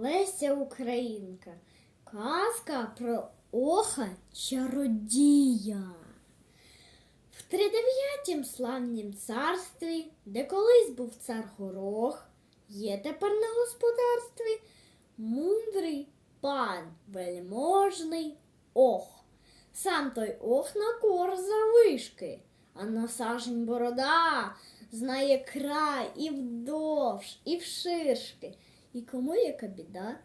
Леся Українка. Казка про оха чародія. В тридев'ятім славнім царстві, де колись був цар Горох, є тепер на господарстві мудрий пан вельможний ох. Сам той ох на кор завишки, а на сажень борода знає край і вдовж, і вширшки. І кому яка біда?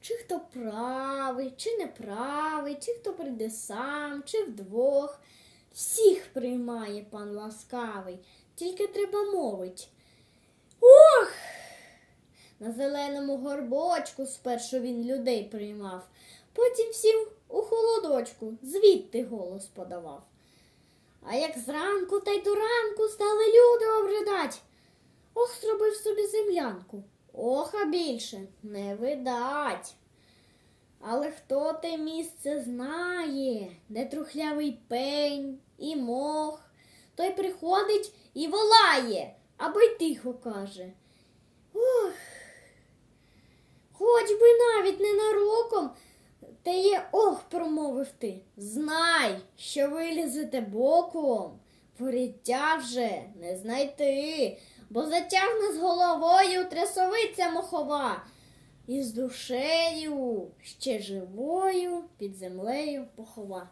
Чи хто правий, чи неправий, чи хто прийде сам, чи вдвох. Всіх приймає пан ласкавий, тільки треба мовить. Ох! На зеленому горбочку спершу він людей приймав, потім сів у холодочку, звідти голос подавав. А як зранку та й до ранку стали люди обридать, ох, зробив собі землянку, оха більше не видать. Але хто те місце знає, де трухлявий пень і мох, той приходить і волає, або й тихо каже. Ох, хоч би навіть ненароком, та є ох, промовив ти. Знай, що вилізете боком, воріття вже не знайти, бо затягне з головою трясовиця мохова, і з душею ще живою під землею похова.